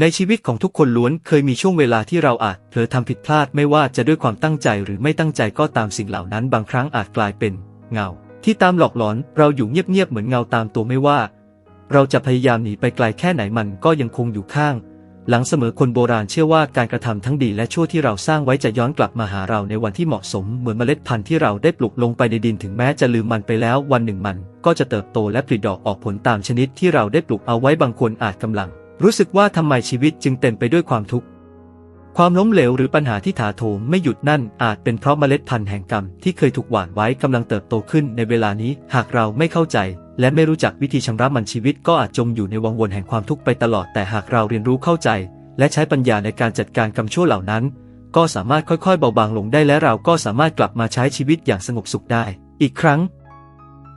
ในชีวิตของทุกคนล้วนเคยมีช่วงเวลาที่เราอาจเผลอทำผิดพลาดไม่ว่าจะด้วยความตั้งใจหรือไม่ตั้งใจก็ตามสิ่งเหล่านั้นบางครั้งอาจกลายเป็นเงา ที่ตามหลอกหลอนเราอยู่เงียบๆเหมือนเงาตามตัวไม่ว่า เราจะพยายามหนีไปไกลแค่ไหนมันก็ยังคงอยู่ข้าง หลังเสมอคนโบราณเชื่อว่าการกระทำทั้งดีและชั่วที่เราสร้างไว้จะย้อนกลับมาหาเราในวันที่เหมาะสม เหมือนเมล็ดพันธุ์ที่เราได้ปลูกลงไปในดินถึงแม้จะลืมมันไปแล้ว วันหนึ่งมัน ก็จะเติบโตและผลิดอกออกผลตามชนิดที่เราได้ปลูกเอาไว้บางคนอาจกำลัง รู้สึกว่าทำไมชีวิตจึงเต็มไปด้วยความทุกข์ ความล้มเหลวหรือปัญหาที่ถาโถมไม่หยุดนั่นอาจเป็นเพราะเมล็ดพันธุ์แห่งกรรมที่เคยถูกหว่านไว้กำลังเติบโตขึ้นในเวลานี้ หากเราไม่เข้าใจ และไม่รู้จักวิธีชำระมันชีวิตก็อาจจมอยู่ในวังวนแห่งความทุกข์ไปตลอด แต่หากเราเรียนรู้เข้าใจ และใช้ปัญญาในการจัดการกรรมชั่วเหล่านั้น ก็สามารถค่อยๆ เบาบางลงได้และเราก็สามารถกลับมาใช้ชีวิตอย่างสงบสุขได้ อีกครั้ง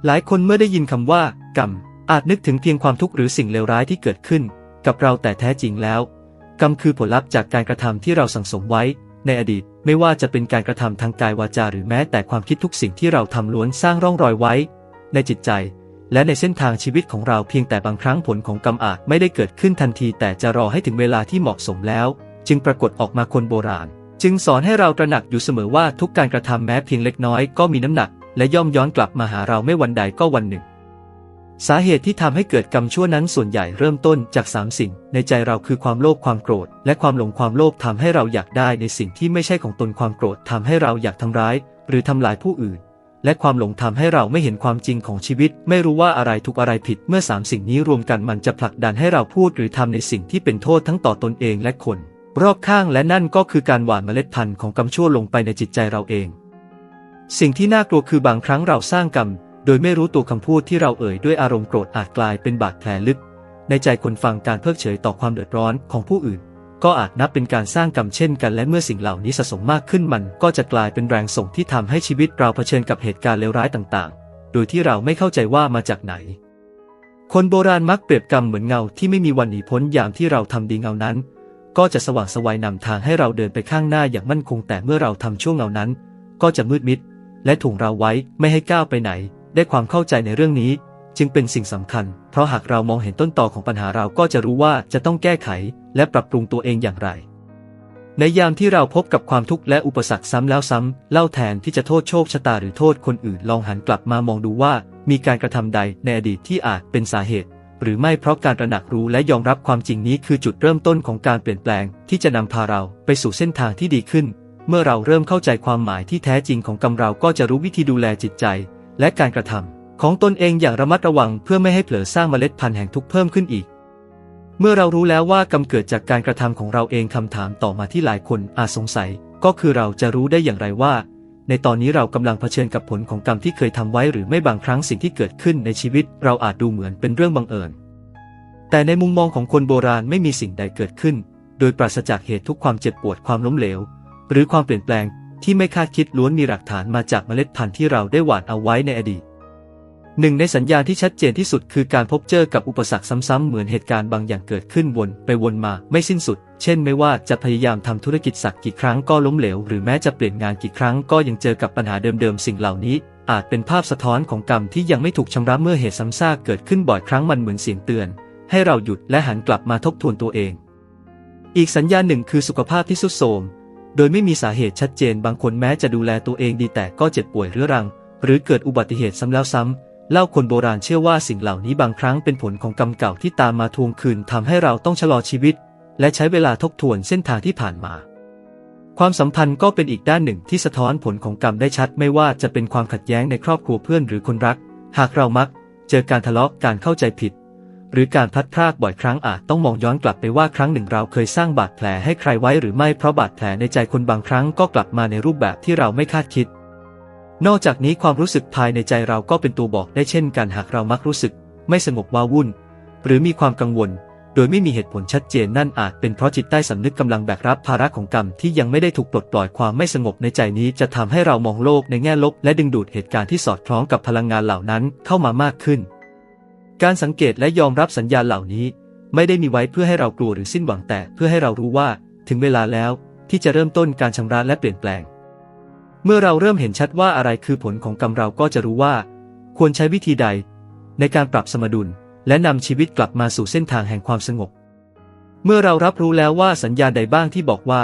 หลายคนเมื่อได้ยินคำว่า กรรมอาจนึกถึงเพียงความทุกข์หรือสิ่งเลวร้ายที่เกิดขึ้น กับเราแต่แท้จริงแล้ว กรรมคือผลลัพธ์จากการกระทำที่เราสั่งสมไว้ ในอดีตไม่ว่าจะเป็นการกระทำทางกายวาจาหรือแม้แต่ความคิดทุกสิ่งที่เราทำล้วนสร้างร่องรอยไว้ ในจิตใจ และในเส้นทางชีวิตของเราเพียงแต่บางครั้งผลของกรรมอาจไม่ได้เกิดขึ้นทันที แต่จะรอให้ถึงเวลาที่เหมาะสมแล้ว จึงปรากฏออกมาคนโบราณ จึงสอนให้เราตระหนักอยู่เสมอว่าทุกการกระทำแม้เพียงเล็กน้อยก็มีน้ำหนัก และย่อมย้อนกลับมาหาเราไม่วันใดก็วันหนึ่ง สาเหตุที่ทำให้เกิดกรรมชั่วนั้นส่วนใหญ่เริ่มต้นจากสามสิ่ง ในใจเราคือความโลภความโกรธ และความหลงความโลภทำให้เราอยากได้ในสิ่งที่ไม่ใช่ของตนความโกรธทำให้เราอยากทำร้าย หรือทำลายผู้อื่น และความหลงทำให้เราไม่เห็นความจริงของชีวิต ไม่รู้ว่าอะไรถูกอะไรผิดเมื่อสามสิ่งนี้รวมกันมันจะผลักดันให้เราพูดหรือทำในสิ่งที่เป็นโทษทั้งต่อตนเองและคน รอบข้างและนั่นก็คือการหว่านเมล็ดพันธุ์ของกรรมชั่วลงไปในจิตใจเราเอง สิ่งที่น่ากลัวคือบางครั้งเราสร้างกรรม โดยไม่รู้ตัวคำพูดที่เราเอ่ยด้วยอารมณ์โกรธอาจกลายเป็นบาดแผลลึก ในใจคนฟังการเพิกเฉยต่อความเดือดร้อนของผู้อื่น ก็อาจนับเป็นการสร้างกรรมเช่นกันและเมื่อสิ่งเหล่านี้สะสมมากขึ้นมันก็จะกลายเป็นแรงส่งที่ทำให้ชีวิตเราเผชิญกับเหตุการณ์เลวร้ายต่างๆ โดยที่เราไม่เข้าใจว่ามาจากไหน คนโบราณมักเปรียบกรรมเหมือนเงาที่ไม่มีวันหนีพ้นยามที่เราทำดีเงานั้น ก็จะสว่างสวัยนำทางให้เราเดินไปข้างหน้าอย่างมั่นคงแต่เมื่อเราทำช่วงเงานั้น ก็จะมืดมิด และถ่วงเราไว้ไม่ให้ก้าวไปไหน ได้ความเข้าใจในเรื่องนี้ จึงเป็นสิ่งสำคัญ เพราะหากเรามองเห็นต้นตอของปัญหาเราก็จะรู้ว่าจะต้องแก้ไข และปรับปรุงตัวเองอย่างไร ในยามที่เราพบกับความทุกข์และอุปสรรคซ้ำแล้วซ้ำเล่าแทนที่จะโทษโชคชะตาหรือโทษคนอื่นลองหันกลับมามองดูว่า มีการกระทำใดในอดีตที่อาจเป็นสาเหตุ หรือไม่เพราะการตระหนักรู้และยอมรับความจริงนี้คือจุดเริ่มต้นของการเปลี่ยนแปลง ที่จะนำพาเราไปสู่เส้นทางที่ดีขึ้นเมื่อเราเริ่มเข้าใจความหมายที่แท้จริงของกรรมเราก็จะรู้วิธีดูแลจิตใจ และการกระทำของตนเองอย่างระมัดระวังเพื่อไม่ให้เผลอสร้างเมล็ดพันธุ์แห่งทุกข์เพิ่มขึ้นอีก เมื่อเรารู้แล้วว่ากรรมเกิดจากการกระทำของเราเองคำถามต่อมาที่หลายคนอาจสงสัย ก็คือเราจะรู้ได้อย่างไรว่า ในตอนนี้เรากำลังเผชิญกับผลของกรรมที่เคยทำไว้หรือไม่บางครั้งสิ่งที่เกิดขึ้นในชีวิต เราอาจดูเหมือนเป็นเรื่องบังเอิญ แต่ในมุมมองของคนโบราณไม่มีสิ่งใดเกิดขึ้น โดยปราศจากเหตุทุกความเจ็บปวดความล้มเหลว หรือความเปลี่ยนแปลง ที่ไม่คาดคิดล้วนมีหลักฐานมาจากเมล็ดพันธุ์ที่เราได้หว่านเอาไว้ในอดีตหนึ่งในสัญญาณที่ชัดเจนที่สุดคือการพบเจอกับอุปสรรคซ้ำๆเหมือนเหตุการณ์บางอย่างเกิดขึ้นวนไปวนมาไม่สิ้นสุด เช่นไม่ว่าจะพยายามทำธุรกิจสักกี่ครั้งก็ล้มเหลว หรือแม้จะเปลี่ยนงานกี่ครั้งก็ยังเจอกับปัญหาเดิมๆสิ่งเหล่านี้ อาจเป็นภาพสะท้อนของกรรมที่ยังไม่ถูกชำระเมื่อเหตุซ้ำซากเกิดขึ้นบ่อยครั้งมันเหมือนเสียงเตือน ให้เราหยุดและหันกลับมาทบทวนตัวเอง อีกสัญญาณหนึ่งคือสุขภาพที่ทรุดโทรม โดยไม่มีสาเหตุชัดเจนบางคนแม้จะดูแลตัวเองดีแต่ก็เจ็บป่วยเรื้อรัง หรือเกิดอุบัติเหตุซ้ำแล้วซ้ำเล่าคนโบราณเชื่อว่าสิ่งเหล่านี้บางครั้งเป็นผลของกรรมเก่าที่ตามมาทวงคืนทำให้เราต้องชะลอชีวิต และใช้เวลาทบทวนเส้นทางที่ผ่านมา ความสัมพันธ์ก็เป็นอีกด้านหนึ่งที่สะท้อนผลของกรรมได้ชัด ไม่ว่าจะเป็นความขัดแย้งในครอบครัวเพื่อนหรือคนรัก หากเรามัก เจอการทะเลาะการเข้าใจผิด หรือการพลัดพรากบ่อยครั้งอาจต้องมองย้อนกลับไปว่าครั้งหนึ่งเราเคยสร้างบาดแผลให้ใครไว้หรือไม่เพราะบาดแผลในใจคนบางครั้งก็กลับมาในรูปแบบที่เราไม่คาดคิด นอกจากนี้ความรู้สึกภายในใจเราก็เป็นตัวบอกได้เช่นกันหากเรามักรู้สึก ไม่สงบว้าวุ่น หรือมีความกังวล โดยไม่มีเหตุผลชัดเจนนั่นอาจเป็นเพราะจิตใต้สำนึกกำลังแบกรับภาระของกรรมที่ยังไม่ได้ถูกปลดปล่อยความไม่สงบในใจนี้จะทำให้เรามองโลกในแง่ลบ และดึงดูดเหตุการณ์ที่สอดคล้องกับพลังงานเหล่านั้นเข้ามามากขึ้น การสังเกตและยอมรับสัญญาณเหล่านี้ ไม่ได้มีไว้เพื่อให้เรากลัวหรือสิ้นหวังแต่เพื่อให้เรารู้ว่า ถึงเวลาแล้วที่จะเริ่มต้นการชำระและเปลี่ยนแปลง เมื่อเราเริ่มเห็นชัดว่าอะไรคือผลของกรรมเราก็จะรู้ว่า ควรใช้วิธีใด ในการปรับสมดุล และนำชีวิตกลับมาสู่เส้นทางแห่งความสงบ เมื่อเรารับรู้แล้วว่าสัญญาณใดบ้างที่บอกว่า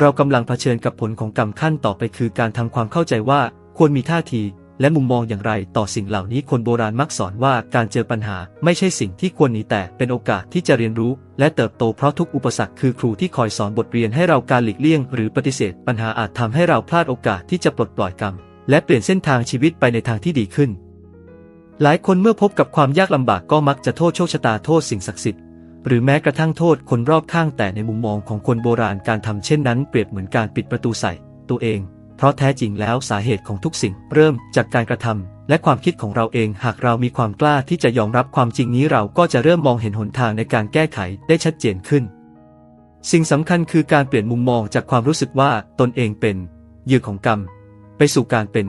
เรากำลังเผชิญกับผลของกรรมขั้นต่อไปคือการทำความเข้าใจว่าควรมีท่าที และมุมมองอย่างไรต่อสิ่งเหล่านี้คนโบราณมักสอนว่าการเจอปัญหาไม่ใช่สิ่งที่ควรหนีแต่เป็นโอกาสที่จะเรียนรู้ และเติบโตเพราะทุกอุปสรรคคือครูที่คอยสอนบทเรียนให้เราการหลีกเลี่ยง หรือปฏิเสธ ปัญหาอาจทำให้เราพลาดโอกาสที่จะปลดปล่อยกรรม และเปลี่ยนเส้นทางชีวิตไปในทางที่ดีขึ้น หลายคนเมื่อพบกับความยากลำบากก็มักจะโทษโชคชะตาโทษสิ่งศักดิ์สิทธิ์หรือแม้กระทั่งโทษคนรอบข้างแต่ในมุมมองของคนโบราณการทำเช่นนั้นเปรียบเหมือนการปิดประตูใส่ ตัวเอง ราะแท้จริงแล้วสาเหตุของทุกสิ่งเริ่มจากการกระทำและความคิดของเราเอง หากเรามีความกล้าที่จะยอมรับความจริงนี้เราก็จะเริ่มมองเห็นหนทางในการแก้ไขได้ชัดเจนขึ้น สิ่งสำคัญคือการเปลี่ยนมุมมองจากความรู้สึกว่าตนเองเป็นเหยื่อของกรรม ไปสู่การเป็น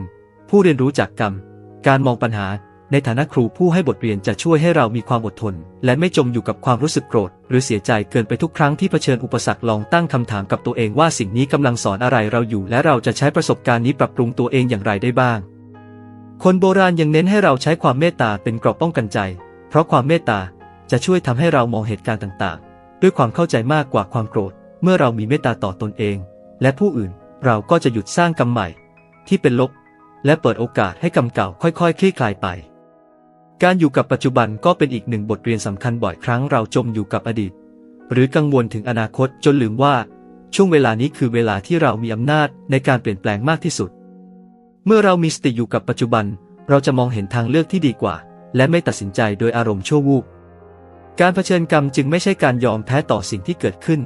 ผู้เรียนรู้จากกรรม การมองปัญหา ในฐานะครูผู้ให้บทเรียนจะช่วยให้เรามีความอดทน และไม่จมอยู่กับความรู้สึกโกรธ หรือเสียใจเกินไปทุกครั้งที่เผชิญอุปสรรคลองตั้งคำถามกับตัวเองว่าสิ่งนี้กำลังสอนอะไรเราอยู่ และเราจะใช้ประสบการณ์นี้ปรับปรุงตัวเองอย่างไรได้บ้าง คนโบราณยังเน้นให้เราใช้ความเมตตาเป็นกราะป้องกันใจ เพราะความเมตตาจะช่วยทำให้เรามองเหตุการณ์ต่างๆ ด้วยความเข้าใจมากกว่าความโกรธ เมื่อเรามีเมตตาต่อตนเอง และผู้อื่นเราก็จะหยุดสร้างกรรมใหม่ ที่เป็นลบ และเปิดโอกาสให้กรรมเก่าค่อยๆ คลี่คลายไป การอยู่กับปัจจุบันก็เป็นอีกหนึ่งบทเรียนสำคัญบ่อยครั้งเราจมอยู่กับอดีต หรือกังวลถึงอนาคตจนลืมว่า ช่วงเวลานี้คือเวลาที่เรามีอำนาจในการเปลี่ยนแปลงมากที่สุด เมื่อเรามีสติอยู่กับปัจจุบัน เราจะมองเห็นทางเลือกที่ดีกว่า และไม่ตัดสินใจโดยอารมณ์ชั่ววูบการเผชิญกรรมจึงไม่ใช่การยอมแพ้ต่อสิ่งที่เกิดขึ้น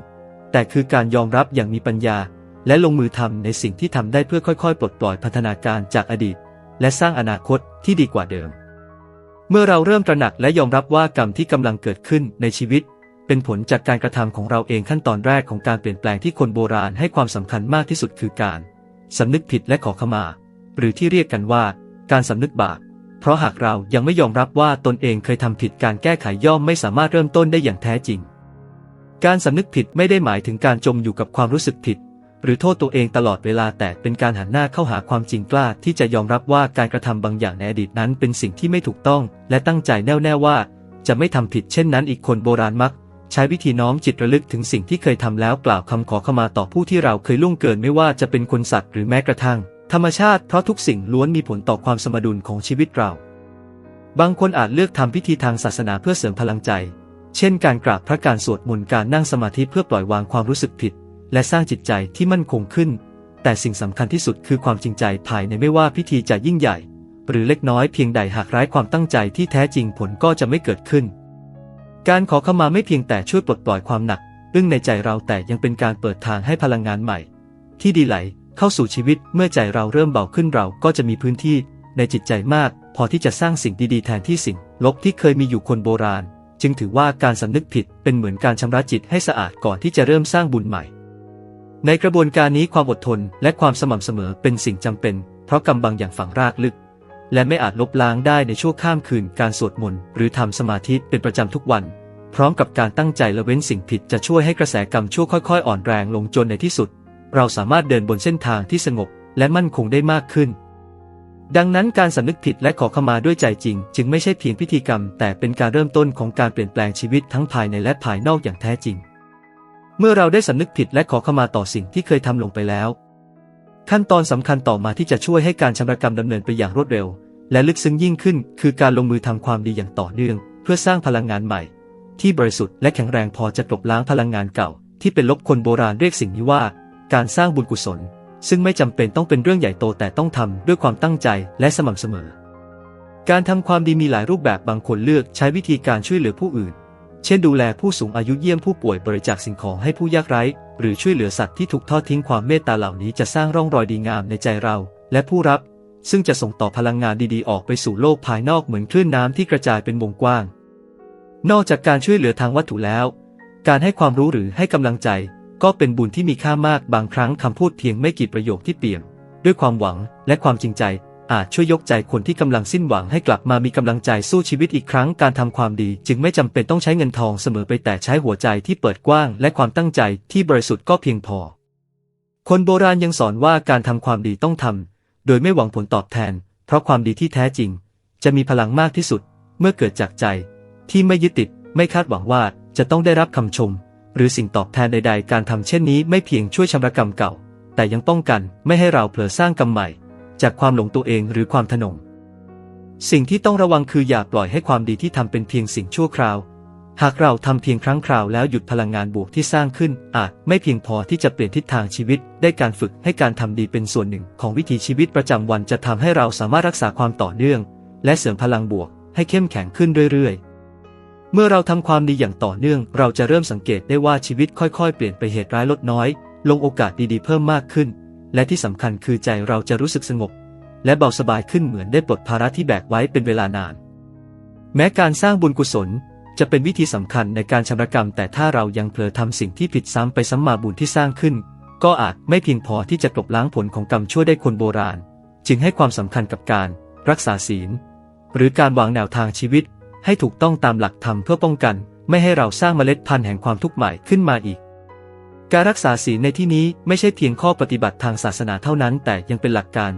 แต่คือการยอมรับอย่างมีปัญญา และลงมือทำในสิ่งที่ทำได้เพื่อค่อยๆ ปลดปล่อยพัฒนาการจากอดีต และสร้างอนาคตที่ดีกว่าเดิม เมื่อเราเริ่มตระหนักและยอมรับว่ากรรมที่กำลังเกิดขึ้นในชีวิต เป็นผลจากการกระทำของเราเองขั้นตอนแรกของการเปลี่ยนแปลงที่คนโบราณให้ความสำคัญมากที่สุดคือการสำนึกผิดและขอขมา หรือที่เรียกกันว่า การสำนึกบาปเพราะหากเรายังไม่ยอมรับว่าตนเองเคยทำผิดการแก้ไขย่อมไม่สามารถเริ่มต้นได้อย่างแท้จริง การสำนึกผิดไม่ได้หมายถึงการจมอยู่กับความรู้สึกผิด หรือโทษตัวเองตลอดเวลาแต่เป็นการหันหน้าเข้าหาความจริงกล้าที่จะยอมรับว่าการกระทำบางอย่างในอดีตนั้นเป็นสิ่งที่ไม่ถูกต้อง และตั้งใจแน่วแน่ว่า จะไม่ทำผิดเช่นนั้นอีกคนโบราณมัก ใช้วิธีน้อมจิตระลึกถึงสิ่งที่เคยทำแล้วกล่าวคำขอขมาต่อผู้ที่เราเคยล่วงเกินไม่ว่าจะเป็นคนสัตว์หรือแม้กระทั่ง ธรรมชาติเพราะทุกสิ่งล้วนมีผลต่อความสมดุลของชีวิตเรา บางคนอาจเลือกทำพิธีทางศาสนาเพื่อเสริมพลังใจ เช่น การกราบพระการสวดมนต์การนั่งสมาธิเพื่อปล่อยวางความรู้สึกผิด และสร้างจิตใจที่มั่นคงขึ้น แต่สิ่งสำคัญที่สุดคือความจริงใจภายในไม่ว่าพิธีจะยิ่งใหญ่ หรือเล็กน้อยเพียงใดหากไร้ความตั้งใจที่แท้จริงผลก็จะไม่เกิดขึ้น การขอขมาไม่เพียงแต่ช่วยปลดปล่อยความหนักอึ้งในใจเราแต่ยังเป็นการเปิดทางให้พลังงานใหม่ ที่ดีไหลเข้าสู่ชีวิตเมื่อใจเราเริ่มเบาขึ้นเราก็จะมีพื้นที่ในจิตใจมาก พอที่จะสร้างสิ่งดีๆแทนที่สิ่งลบที่เคยมีอยู่คนโบราณ จึงถือว่าการสำนึกผิดเป็นเหมือนการชำระจิตให้สะอาดก่อนที่จะเริ่มสร้างบุญใหม่ ในกระบวนการนี้ความอดทนและความสม่ำเสมอเป็นสิ่งจำเป็น เพราะกรรมบางอย่างฝังรากลึก และไม่อาจลบล้างได้ในชั่วข้ามคืนการสวดมนต์หรือทำสมาธิเป็นประจำทุกวัน พร้อมกับการตั้งใจละเว้นสิ่งผิดจะช่วยให้กระแสกรรมชั่วค่อยๆ อ่อนแรงลงจนในที่สุด เราสามารถเดินบนเส้นทางที่สงบและมั่นคงได้มากขึ้น ดังนั้นการสำนึกผิดและขอขมาด้วยใจจริง จึงไม่ใช่เพียงพิธีกรรม แต่เป็นการเริ่มต้นของการเปลี่ยนแปลงชีวิตทั้งภายในและภายนอกอย่างแท้จริง เมื่อเราได้สำนึกผิดและขอขมาต่อสิ่งที่เคยทำลงไปแล้ว ขั้นตอนสำคัญต่อมาที่จะช่วยให้การชำระกรรมดำเนินไปอย่างรวดเร็ว และลึกซึ้งยิ่งขึ้น คือการลงมือทำความดีอย่างต่อเนื่อง เพื่อสร้างพลังงานใหม่ ที่บริสุทธิ์และแข็งแรงพอจะกลบล้างพลังงานเก่า ที่เป็นลบคนโบราณเรียกสิ่งนี้ว่า การสร้างบุญกุศล ซึ่งไม่จำเป็นต้องเป็นเรื่องใหญ่โตแต่ต้องทำด้วยความตั้งใจและสม่ำเสมอ การทำความดีมีหลายรูปแบบบางคนเลือกใช้วิธีการช่วยเหลือผู้อื่น เช่นดูแลผู้สูงอายุเยี่ยมผู้ป่วยบริจาคสิ่งของให้ผู้ยากไร้ หรือช่วยเหลือสัตว์ที่ถูกทอดทิ้งความเมตตาเหล่านี้จะสร้างร่องรอยดีงามในใจเรา และผู้รับ ซึ่งจะส่งต่อพลังงานดีๆ ออกไปสู่โลกภายนอกเหมือนคลื่นน้ำที่กระจายเป็นวงกว้าง นอกจากการช่วยเหลือทางวัตถุแล้ว การให้ความรู้หรือให้กำลังใจ ก็เป็นบุญที่มีค่ามากบางครั้งคำพูดเพียงไม่กี่ประโยคที่เปี่ยม ด้วยความหวังและความจริงใจ อาจช่วยยกใจคนที่กำลังสิ้นหวังให้กลับมามีกำลังใจสู้ชีวิตอีกครั้งการทำความดี จึงไม่จำเป็นต้องใช้เงินทองเสมอไปแต่ใช้หัวใจที่เปิดกว้าง และความตั้งใจที่บริสุทธิ์ก็เพียงพอ คนโบราณยังสอนว่าการทำความดีต้องทำโดยไม่หวังผลตอบแทน เพราะความดีที่แท้จริง จะมีพลังมากที่สุด เมื่อเกิดจากใจ ที่ไม่ยึดติด ไม่คาดหวังว่าจะต้องได้รับคำชม หรือสิ่งตอบแทนใด ๆ การทำเช่นนี้ไม่เพียงช่วยชำระกรรมเก่า แต่ยังป้องกันไม่ให้เราเผลอสร้างกรรมใหม่ จากความหลงตัวเองหรือความทนง สิ่งที่ต้องระวังคืออย่าปล่อยให้ความดีที่ทำเป็นเพียงสิ่งชั่วคราว หากเราทำเพียงครั้งคราวแล้วหยุดพลังงานบวกที่สร้างขึ้น อาจไม่เพียงพอที่จะเปลี่ยนทิศทางชีวิต ได้การฝึกให้การทำดีเป็นส่วนหนึ่ง ของวิถีชีวิตประจำวันจะทำให้เราสามารถรักษาความต่อเนื่อง และเสริมพลังบวก ให้เข้มแข็งขึ้นเรื่อยๆเมื่อเราทำความดีอย่างต่อเนื่อง เราจะเริ่มสังเกตได้ว่าชีวิตค่อยๆ เปลี่ยนไปเหตุร้ายลดน้อย ลงโอกาสดีๆเพิ่มมากขึ้น และที่สำคัญคือใจเราจะรู้สึกสงบ และเบาสบายขึ้นเหมือนได้ปลดภาระที่แบกไว้เป็นเวลานาน แม้การสร้างบุญกุศลจะเป็นวิธีสำคัญในการชำระกรรม แต่ถ้าเรายังเผลอทำสิ่งที่ผิดซ้ำไปซ้ำมาบุญที่สร้างขึ้น ก็อาจไม่เพียงพอที่จะกลบล้างผลของกรรมชั่วได้คนโบราณ จึงให้ความสำคัญกับการรักษาศีล หรือการวางแนวทางชีวิต ให้ถูกต้องตามหลักธรรมเพื่อป้องกัน ไม่ให้เราสร้างเมล็ดพันธุ์แห่งความทุกข์ใหม่ขึ้นมาอีก การรักษาศีลในที่นี้ไม่ใช่เพียงข้อปฏิบัติทางศาสนาเท่านั้น แต่ยังเป็นหลักการ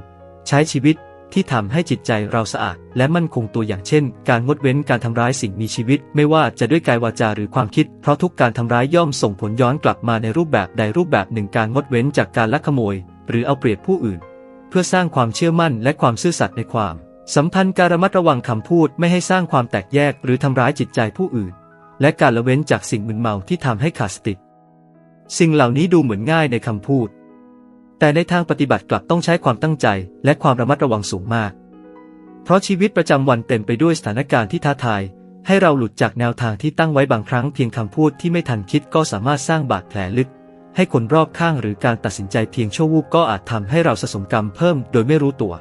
ใช้ชีวิตที่ทำให้จิตใจเราสะอาด และมั่นคงตัวอย่างเช่น การงดเว้นการทำร้ายสิ่งมีชีวิต ไม่ว่าจะด้วยกายวาจาหรือความคิด เพราะทุกการทำร้ายย่อมส่งผลย้อนกลับมาในรูปแบบใดรูปแบบหนึ่งการงดเว้นจากการลักขโมย หรือเอาเปรียบผู้อื่น เพื่อสร้างความเชื่อมั่นและความซื่อสัตย์ในความ สัมพันธ์การระมัดระวังคำพูดไม่ให้สร้างความแตกแยก หรือทำร้ายจิตใจผู้อื่น และการละเว้นจากสิ่งมึนเมาที่ทำให้ขาดสติ สิ่งเหล่านี้ดูเหมือนง่ายในคำพูด แต่ในทางปฏิบัติกลับต้องใช้ความตั้งใจและความระมัดระวังสูงมาก เพราะชีวิตประจำวันเต็มไปด้วยสถานการณ์ที่ท้าทาย ให้เราหลุดจากแนวทางที่ตั้งไว้บางครั้งเพียงคำพูดที่ไม่ทันคิดก็สามารถสร้างบาดแผลลึก ให้คนรอบข้างหรือการตัดสินใจเพียงชั่ววูบก็อาจทำให้เราสะสมกรรมเพิ่มโดยไม่รู้ตัว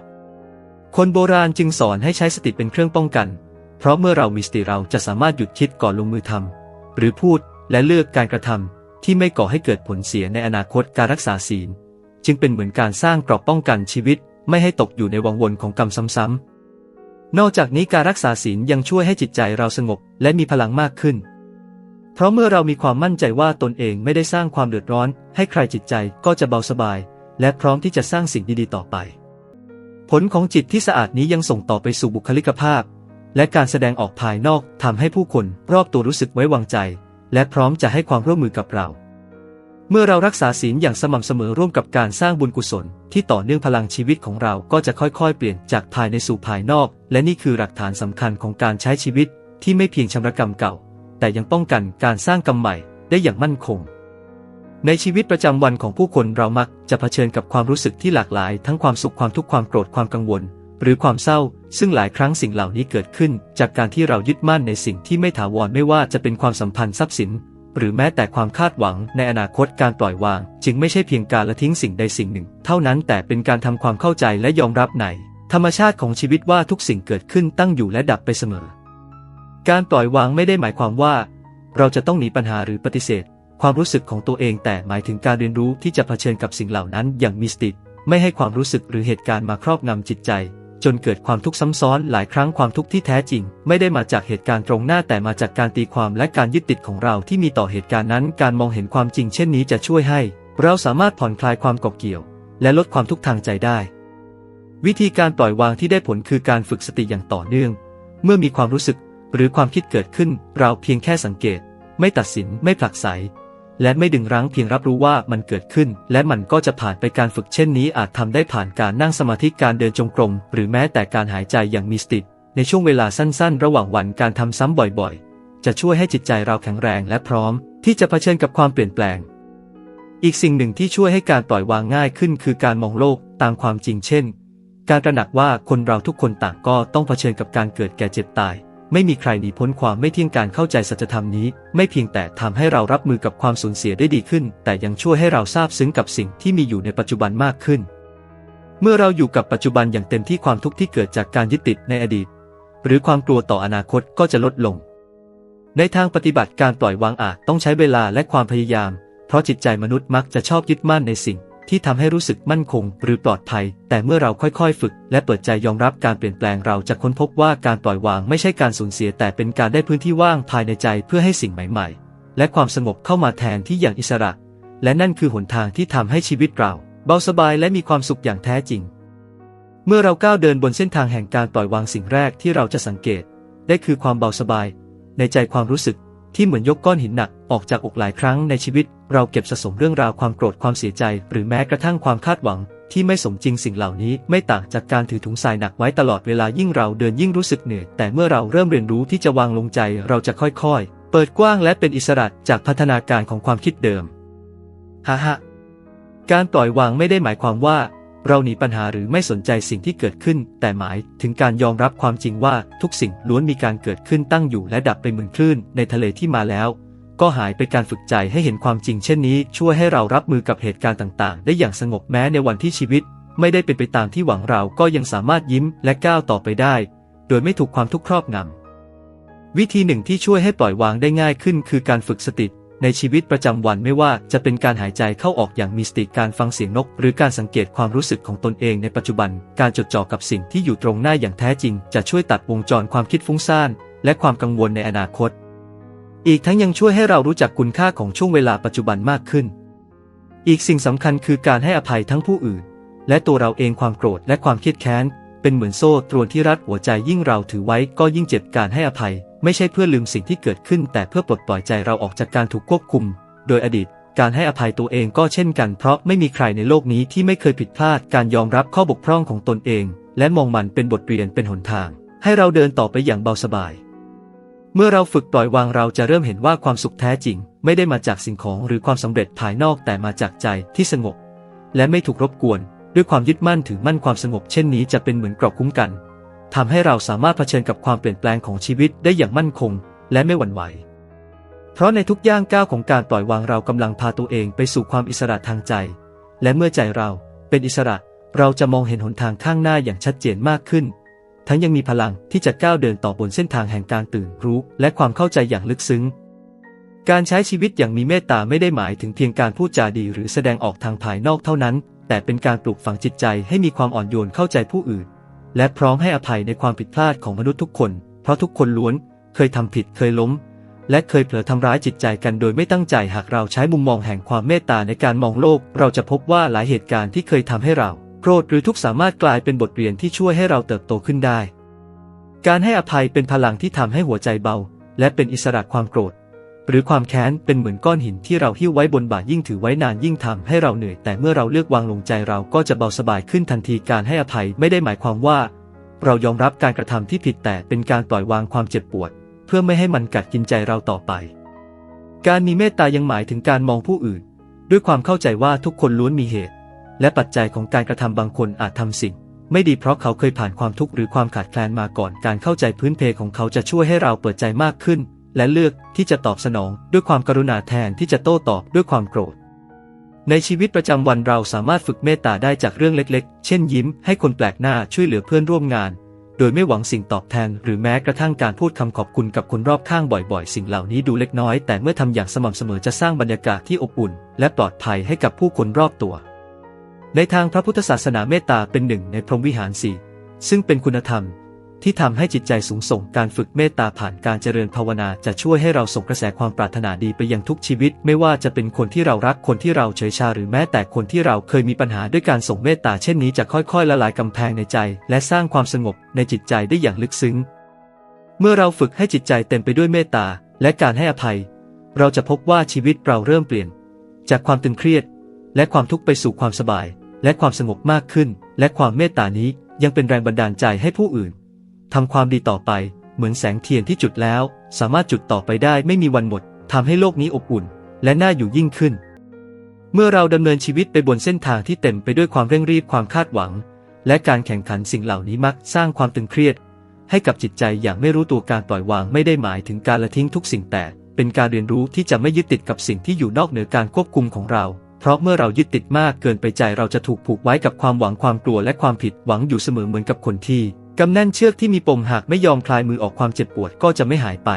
คนโบราณจึงสอนให้ใช้สติเป็นเครื่องป้องกัน เพราะเมื่อเรามีสติเราจะสามารถหยุดคิดก่อนลงมือทำหรือพูดและเลือกการกระทำ ที่ไม่ก่อให้เกิดผลเสียในอนาคตการรักษาศีล จึงเป็นเหมือนการสร้างกรอบป้องกันชีวิต ไม่ให้ตกอยู่ในวังวนของกรรมซ้ำๆ นอกจากนี้การรักษาศีลยังช่วยให้จิตใจเราสงบและมีพลังมากขึ้น เพราะเมื่อเรามีความมั่นใจว่าตนเองไม่ได้สร้างความเดือดร้อน ให้ใครจิตใจก็จะเบาสบาย และพร้อมที่จะสร้างสิ่งดีๆต่อไป ผลของจิตที่สะอาดนี้ยังส่งต่อไปสู่บุคลิกภาพ และการแสดงออกภายนอกทำให้ผู้คนรอบตัวรู้สึกไว้วางใจ และพร้อมจะให้ความร่วมมือกับเรา เมื่อเรารักษาศีลอย่างสม่ำเสมอร่วมกับการสร้างบุญกุศล ที่ต่อเนื่องพลังชีวิตของเราก็จะค่อยๆ เปลี่ยนจากภายในสู่ภายนอก และนี่คือหลักฐานสำคัญของการใช้ชีวิต ที่ไม่เพียงชำระกรรมเก่า แต่ยังป้องกันการสร้างกรรมใหม่ได้อย่างมั่นคง ในชีวิตประจำวันของผู้คนเรามักจะเผชิญกับความรู้สึกที่หลากหลาย ทั้งความสุขความทุกข์ความโกรธความกังวล หรือความเศร้า ซึ่งหลายครั้งสิ่งเหล่านี้เกิดขึ้น จากการที่เรายึดมั่นในสิ่งที่ไม่ถาวรไม่ว่าจะเป็นความสัมพันธ์ทรัพย์สิน หรือแม้แต่ความคาดหวังในอนาคตการปล่อยวาง จึงไม่ใช่เพียงการละทิ้งสิ่งใดสิ่งหนึ่ง เท่านั้นแต่เป็นการทำความเข้าใจและยอมรับในธรรมชาติของชีวิตว่าทุกสิ่งเกิดขึ้นตั้งอยู่และดับไปเสมอ การปล่อยวางไม่ได้หมายความว่า เราจะต้องหนีปัญหาหรือปฏิเสธ ความรู้สึกของตัวเองแต่หมายถึงการเรียนรู้ที่จะเผชิญกับสิ่งเหล่านั้นอย่างมีสติ ไม่ให้ความรู้สึกหรือเหตุการณ์มาครอบงำจิตใจ จนเกิดความทุกข์ซ้ำซ้อนหลายครั้งความทุกข์ที่แท้จริง ไม่ได้มาจากเหตุการณ์ตรงหน้าแต่มาจากการตีความและการยึดติดของเราที่มีต่อเหตุการณ์นั้น การมองเห็นความจริงเช่นนี้จะช่วยให้ เราสามารถผ่อนคลายความกดเกี่ยว และลดความทุกข์ทางใจได้ วิธีการปล่อยวางที่ได้ผลคือการฝึกสติอย่างต่อเนื่อง เมื่อมีความรู้สึกหรือความคิดเกิดขึ้น เราเพียงแค่สังเกต ไม่ตัดสินไม่ผลักไส และไม่ดึงรั้งเพียงรับรู้ว่ามันเกิดขึ้น และมันก็จะผ่านไปการฝึกเช่นนี้อาจทำได้ผ่านการนั่งสมาธิการเดินจงกรม หรือแม้แต่การหายใจอย่างมีสติในช่วงเวลาสั้นๆ ระหว่างวันการทำซ้ำบ่อยๆ จะช่วยให้จิตใจเราแข็งแรงและพร้อม ที่จะเผชิญกับความเปลี่ยนแปลง อีกสิ่งหนึ่งที่ช่วยให้การปล่อยวางง่ายขึ้น คือการมองโลกตามความจริงเช่น การตระหนักว่าคนเราทุกคนต่างก็ต้องเผชิญกับการเกิดแก่เจ็บตาย ไม่มีใครหนีพ้นความไม่เที่ยงการเข้าใจสัจธรรมนี้ ไม่เพียงแต่ทำให้เรารับมือกับความสูญเสียได้ดีขึ้น แต่ยังช่วยให้เราซาบซึ้งกับสิ่งที่มีอยู่ในปัจจุบันมากขึ้น เมื่อเราอยู่กับปัจจุบันอย่างเต็มที่ความทุกข์ที่เกิดจากการยึดติดในอดีต หรือความกลัวต่ออนาคตก็จะลดลง ในทางปฏิบัติการปล่อยวางอาจต้องใช้เวลาและความพยายาม เพราะจิตใจมนุษย์มักจะชอบยึดมั่นในสิ่ง ที่ทำให้รู้สึกมั่นคงหรือปลอดภัย แต่เมื่อเราค่อยๆ ฝึก และเปิดใจยอมรับการเปลี่ยนแปลงเราจะค้นพบว่าการปล่อยวางไม่ใช่การสูญเสียแต่เป็นการได้พื้นที่ว่างภายในใจเพื่อให้สิ่งใหม่ ๆ และความสงบเข้ามาแทนที่อย่างอิสระ และนั่นคือหนทางที่ทำให้ชีวิตเรา เบาสบายและมีความสุขอย่างแท้จริง เมื่อเราก้าวเดินบนเส้นทางแห่งการปล่อยวางสิ่งแรกที่เราจะสังเกต ได้คือความเบาสบาย ในใจความรู้สึกที่เหมือนยกก้อนหินหนัก ออกจากอกหลายครั้งในชีวิต เราเก็บสะสมเรื่องราวความโกรธความเสียใจ หรือแม้กระทั่งความคาดหวัง ที่ไม่สมจริงสิ่งเหล่านี้ ไม่ต่างจากการถือถุงทรายหนักไว้ตลอดเวลายิ่งเราเดินยิ่งรู้สึกเหนื่อยแต่เมื่อเราเริ่มเรียนรู้ที่จะวางลงใจเราจะค่อยๆ เปิดกว้างและเป็นอิสระจากพัฒนาการของความคิดเดิมฮ่าฮการปล่อยวางไม่ได้หมายความว่าเราหนีปัญหาหรือไม่สนใจสิ่งที่เกิดขึ้น แต่หมายถึงการยอมรับความจริงว่าทุกสิ่งล้วนมีการเกิดขึ้นตั้งอยู่และดับไปเหมือนคลื่นในทะเลที่มาแล้ว ก็หายไปการฝึกใจให้เห็นความจริงเช่นนี้ ช่วยให้เรารับมือกับเหตุการณ์ต่างๆ ได้อย่างสงบแม้ในวันที่ชีวิต ไม่ได้เป็นไปตามที่หวังเราก็ยังสามารถยิ้มและก้าวต่อไปได้ โดยไม่ถูกความทุกข์ครอบงำวิธีหนึ่งที่ช่วยให้ปล่อยวางได้ง่ายขึ้น คือการฝึกสติในชีวิตประจำวันไม่ว่าจะเป็นการหายใจเข้าออกอย่างมีสติการฟังเสียงนก หรือการสังเกตความรู้สึกของตนเองในปัจจุบัน การจดจ่อกับสิ่งที่อยู่ตรงหน้าอย่างแท้จริง จะช่วยตัดวงจรความคิดฟุ้งซ่านและความกังวลในอนาคต อีกทั้งยังช่วยให้เรารู้จักคุณค่าของช่วงเวลาปัจจุบันมากขึ้น อีกสิ่งสำคัญคือการให้อภัยทั้งผู้อื่น และตัวเราเองความโกรธและความเครียดแค้น เป็นเหมือนโซ่ตรวนที่รัดหัวใจยิ่งเราถือไว้ก็ยิ่งเจ็บการให้อภัย ไม่ใช่เพื่อลืมสิ่งที่เกิดขึ้น แต่เพื่อปลดปล่อยใจเราออกจากการถูกควบคุม โดยอดีต การให้อภัยตัวเองก็เช่นกันเพราะไม่มีใครในโลกนี้ที่ไม่เคยผิดพลาดการยอมรับข้อบกพร่องของตนเอง และมองมันเป็นบทเรียนเป็นหนทาง ให้เราเดินต่อไปอย่างเบาสบาย เมื่อเราฝึกปล่อยวางเราจะเริ่มเห็นว่าความสุขแท้จริง ไม่ได้มาจากสิ่งของหรือความสำเร็จภายนอกแต่มาจากใจที่สงบ และไม่ถูกรบกวน ด้วยความยึดมั่นถือมั่นความสงบเช่นนี้จะเป็นเหมือนเกราะคุ้มกันทำให้เราสามารถเผชิญกับความเปลี่ยนแปลงของชีวิตได้อย่างมั่นคง และไม่หวั่นไหว เพราะในทุกย่างก้าวของการปล่อยวางเรากำลังพาตัวเองไปสู่ความอิสระทางใจ และเมื่อใจเราเป็นอิสระ เราจะมองเห็นหนทางข้างหน้าอย่างชัดเจนมากขึ้น ทั้งยังมีพลังที่จะก้าวเดินต่อบนเส้นทางแห่งการตื่นรู้ และความเข้าใจอย่างลึกซึ้ง การใช้ชีวิตอย่างมีเมตตาไม่ได้หมายถึงเพียงการพูดจาดีหรือแสดงออกทางภายนอกเท่านั้น แต่เป็นการปลูกฝังจิตใจให้มีความอ่อนโยนเข้าใจผู้อื่น และพร้อมให้อภัยในความผิดพลาดของมนุษย์ทุกคน เพราะทุกคนล้วน เคยทำผิดเคยล้ม และเคยเผลอทำร้ายจิตใจกันโดยไม่ตั้งใจหากเราใช้มุมมองแห่งความเมตตาในการมองโลก เราจะพบว่าหลายเหตุการณ์ที่เคยทำให้เรา โกรธหรือทุกข์สามารถกลายเป็นบทเรียนที่ช่วยให้เราเติบโตขึ้นได้ การให้อภัยเป็นพลังที่ทำให้หัวใจเบา และเป็นอิสระความโกรธ หรือความแค้นเป็นเหมือนก้อนหินที่เราหิ้วไว้บนบ่ายิ่งถือไว้นานยิ่งทำให้เราเหนื่อย แต่เมื่อเราเลือกวางลงใจเราก็จะเบาสบายขึ้นทันทีการให้อภัยไม่ได้หมายความว่า เรายอมรับการกระทำที่ผิดแต่เป็นการปล่อยวางความเจ็บปวด เพื่อไม่ให้มันกัดกินใจเราต่อไป การมีเมตตายังหมายถึงการมองผู้อื่น ด้วยความเข้าใจว่าทุกคนล้วนมีเหตุ และปัจจัยของการกระทำบางคนอาจทำสิ่ง ไม่ดีเพราะเขาเคยผ่านความทุกข์หรือความขาดแคลนมาก่อน การเข้าใจพื้นเพของเขาจะช่วยให้เราเปิดใจมากขึ้น และเลือกที่จะตอบสนองด้วยความกรุณาแทนที่จะโต้ตอบด้วยความโกรธ ในชีวิตประจำวันเราสามารถฝึกเมตตาได้จากเรื่องเล็กๆ เช่นยิ้มให้คนแปลกหน้าช่วยเหลือเพื่อนร่วมงาน โดยไม่หวังสิ่งตอบแทน หรือแม้กระทั่งการพูดคำขอบคุณกับคนรอบข้างบ่อยๆ สิ่งเหล่านี้ดูเล็กน้อย แต่เมื่อทำอย่างสม่ำเสมอจะสร้างบรรยากาศที่อบอุ่น และปลอดภัยให้กับผู้คนรอบตัว ในทางพระพุทธศาสนาเมตตาเป็นหนึ่งในพรหมวิหารสี่ซึ่งเป็นคุณธรรม ที่ทำให้จิตใจสูงส่งการฝึกเมตตาผ่านการเจริญภาวนาจะช่วยให้เราส่งกระแสความปรารถนาดีไปยังทุกชีวิต ไม่ว่าจะเป็นคนที่เรารักคนที่เราเฉยชาหรือแม้แต่คนที่เราเคยมีปัญหาด้วยการส่งเมตตาเช่นนี้จะค่อยๆ ละลายกำแพงในใจ และสร้างความสงบในจิตใจได้อย่างลึกซึ้ง เมื่อเราฝึกให้จิตใจเต็มไปด้วยเมตตาและการให้อภัย เราจะพบว่าชีวิตเราเริ่มเปลี่ยน จากความตึงเครียด และความทุกข์ไปสู่ความสบาย และความสงบมากขึ้น และความเมตตานี้ยังเป็นแรงบันดาลใจให้ผู้อื่นทำความดีต่อไป เหมือนแสงเทียนที่จุดแล้ว สามารถจุดต่อไปได้ไม่มีวันหมดทำให้โลกนี้อบอุ่น และน่าอยู่ยิ่งขึ้น เมื่อเราดำเนินชีวิตไปบนเส้นทางที่เต็มไปด้วยความเร่งรีบความคาดหวัง และการแข่งขันสิ่งเหล่านี้มักสร้างความตึงเครียด ให้กับจิตใจอย่างไม่รู้ตัวการปล่อยวางไม่ได้หมายถึงการละทิ้งทุกสิ่งแต่ เป็นการเรียนรู้ที่จะไม่ยึดติดกับสิ่งที่อยู่นอกเหนือการควบคุมของเรา เพราะเมื่อเรายึดติดมากเกินไปใจเราจะถูกผูกไว้กับความหวังความกลัวและความผิดหวังอยู่เสมอเหมือนกับคนที่กำแน่นเชือกที่มีปมหากไม่ยอมคลายมือออกความเจ็บปวดก็จะไม่หายไป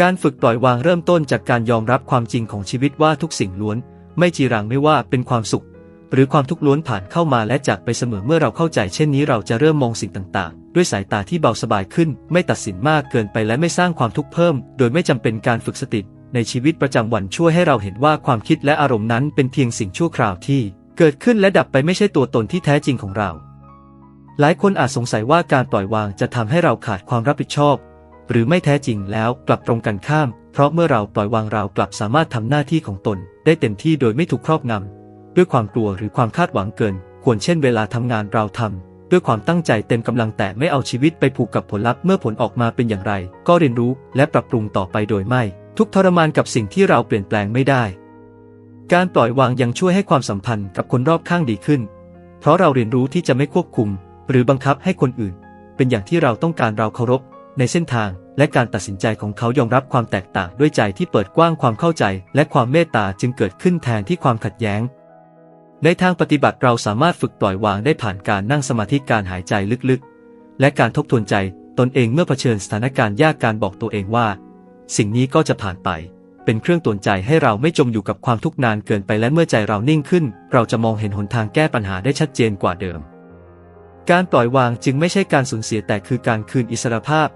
การฝึกปล่อยวางเริ่มต้นจากการยอมรับความจริงของชีวิตว่าทุกสิ่งล้วน ไม่จีรังไม่ว่าเป็นความสุข หรือความทุกข์ล้วนผ่านเข้ามาและจากไปเสมอเมื่อเราเข้าใจเช่นนี้เราจะเริ่มมองสิ่งต่างๆ ด้วยสายตาที่เบาสบายขึ้น ไม่ตัดสินมากเกินไปและไม่สร้างความทุกข์เพิ่ม โดยไม่จำเป็นการฝึกสติ ในชีวิตประจำวันช่วยให้เราเห็นว่าความคิดและอารมณ์นั้นเป็นเพียงสิ่งชั่วคราวที่เกิดขึ้นและดับไปไม่ใช่ตัวตนที่แท้จริงของเรา หลายคนอาจสงสัยว่าการปล่อยวางจะทำให้เราขาดความรับผิดชอบ หรือไม่แท้จริงแล้วกลับตรงกันข้าม เพราะเมื่อเราปล่อยวางเรากลับสามารถทำหน้าที่ของตน ได้เต็มที่โดยไม่ถูกครอบงำด้วยความกลัวหรือความคาดหวังเกิน ควรเช่นเวลาทำงานเราทำด้วยความตั้งใจเต็มกำลังแต่ไม่เอาชีวิตไปผูกกับผลลัพธ์เมื่อผลออกมาเป็นอย่างไร ก็เรียนรู้และปรับปรุงต่อไปโดยไม่ ทุกทรมานกับสิ่งที่เราเปลี่ยนแปลงไม่ได้ การปล่อยวางยังช่วยให้ความสัมพันธ์กับคนรอบข้างดีขึ้น เพราะเราเรียนรู้ที่จะไม่ควบคุม หรือบังคับให้คนอื่น เป็นอย่างที่เราต้องการเราเคารพ ในเส้นทาง และการตัดสินใจของเขายอมรับความแตกต่างด้วยใจที่เปิดกว้างความเข้าใจ และความเมตตาจึงเกิดขึ้นแทนที่ความขัดแย้ง ในทางปฏิบัติเราสามารถฝึกปล่อยวางได้ผ่านการนั่งสมาธิการหายใจลึกๆ และการทบทวนใจตนเองเมื่อเผชิญสถานการณ์ยากการบอกตัวเองว่า สิ่งนี้ก็จะผ่านไป เป็นเครื่องตวนใจให้เราไม่จมอยู่กับความทุกข์นานเกินไปและเมื่อใจเรานิ่งขึ้น เราจะมองเห็นหนทางแก้ปัญหาได้ชัดเจนกว่าเดิม การปล่อยวางจึงไม่ใช่การสูญเสียแต่คือการคืนอิสรภาพ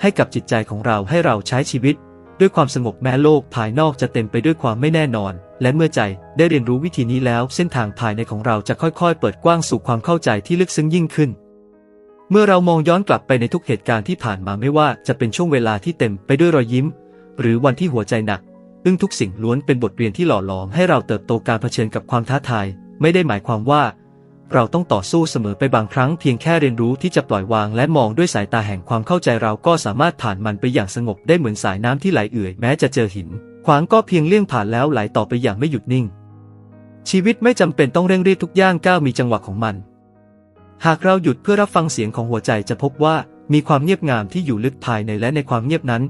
ให้กับจิตใจของเราให้เราใช้ชีวิต ด้วยความสงบแม้โลกภายนอกจะเต็มไปด้วยความไม่แน่นอน และเมื่อใจได้เรียนรู้วิธีนี้แล้ว เส้นทางภายในของเราจะค่อยๆ เปิดกว้างสู่ความเข้าใจที่ลึกซึ้งยิ่งขึ้น เมื่อเรามองย้อนกลับไปในทุกเหตุการณ์ที่ผ่านมาไม่ว่าจะเป็นช่วงเวลาที่เต็มไปด้วยรอยยิ้ม หรือวันที่หัวใจหนักอึ้งทุกสิ่งล้วนเป็นบทเรียนที่หล่อหลอมให้เราเติบโตการเผชิญกับความท้าทาย ไม่ได้หมายความว่า เราต้องต่อสู้เสมอไปบางครั้งเพียงแค่เรียนรู้ที่จะปล่อยวางและมองด้วยสายตาแห่งความเข้าใจเราก็สามารถผ่านมันไปอย่างสงบได้เหมือนสายน้ำที่ไหลเอื่อยแม้จะเจอหิน ขวางก็เพียงเลี่ยงผ่านแล้วไหลต่อไปอย่างไม่หยุดนิ่ง ชีวิตไม่จำเป็นต้องเร่งรีบทุกย่างก้าวมีจังหวะของมัน หากเราหยุดเพื่อรับฟังเสียงของหัวใจจะพบว่ามีความเงียบงามที่อยู่ลึกภายในและในความเงียบนั้น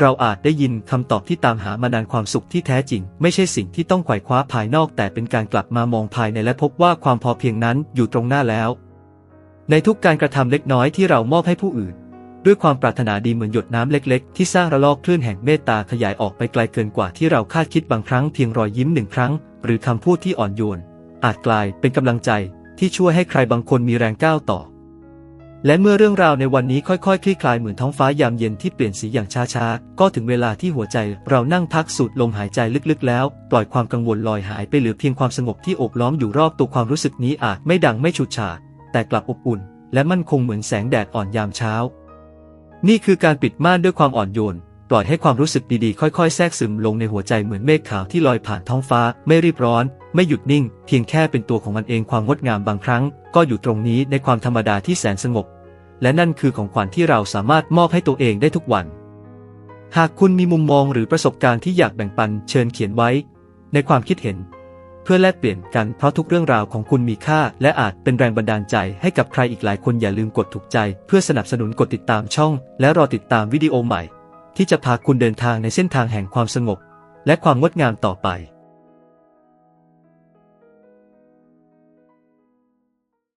เราอาจได้ยินคำตอบที่ตามหามานานความสุขที่แท้จริง ไม่ใช่สิ่งที่ต้องไขว่คว้าภายนอก แต่เป็นการกลับมามองภายในและพบว่าความพอเพียงนั้นอยู่ตรงหน้าแล้ว ในทุกการกระทำเล็กน้อยที่เรามอบให้ผู้อื่น ด้วยความปรารถนาดีเหมือนหยดน้ำเล็ก ๆ ที่สร้างระลอกคลื่นแห่งเมตตาขยายออกไปไกลเกินกว่าที่เราคาดคิดบางครั้งเพียงรอยยิ้มหนึ่งครั้ง หรือคำพูดที่อ่อนโยนอาจกลายเป็นกำลังใจ ที่ช่วยให้ใครบางคนมีแรงก้าวต่อ และเมื่อเรื่องราวในวันนี้ค่อยๆ คลี่คลายเหมือนท้องฟ้ายามเย็นที่เปลี่ยนสีอย่างช้าๆ ก็ถึงเวลาที่หัวใจเรานั่งพักสูดลมหายใจลึกๆ แล้ว ปล่อยความกังวลลอยหายไปเหลือเพียงความสงบที่โอบล้อมอยู่รอบตัวความรู้สึกนี้อาจไม่ดังไม่ฉูดฉาดแต่กลับอบอุ่น และมั่นคงเหมือนแสงแดดอ่อนยามเช้า นี่คือการปิดม่านด้วยความอ่อนโยน ปล่อยให้ความรู้สึกดีๆ ค่อยๆ แทรกซึมลงในหัวใจเหมือนเมฆขาวที่ลอยผ่านท้องฟ้า ไม่รีบร้อน ไม่หยุดนิ่ง เพียงแค่เป็นตัวของมันเองความงดงามบางครั้ง ก็อยู่ตรงนี้ในความธรรมดาที่แสนสงบ และนั่นคือของขวัญที่เราสามารถมอบให้ตัวเองได้ทุกวัน หากคุณมีมุมมองหรือประสบการณ์ที่อยากแบ่งปันเชิญเขียนไว้ ในความคิดเห็น เพื่อแลกเปลี่ยนกันเพราะทุกเรื่องราวของคุณมีค่า และอาจเป็นแรงบันดาลใจให้กับใครอีกหลายคนอย่าลืมกดถูกใจ เพื่อสนับสนุนกดติดตามช่อง และรอติดตามวิดีโอใหม่ ที่จะพาคุณเดินทางในเส้นทางแห่งความสงบ และความงดงามต่อไป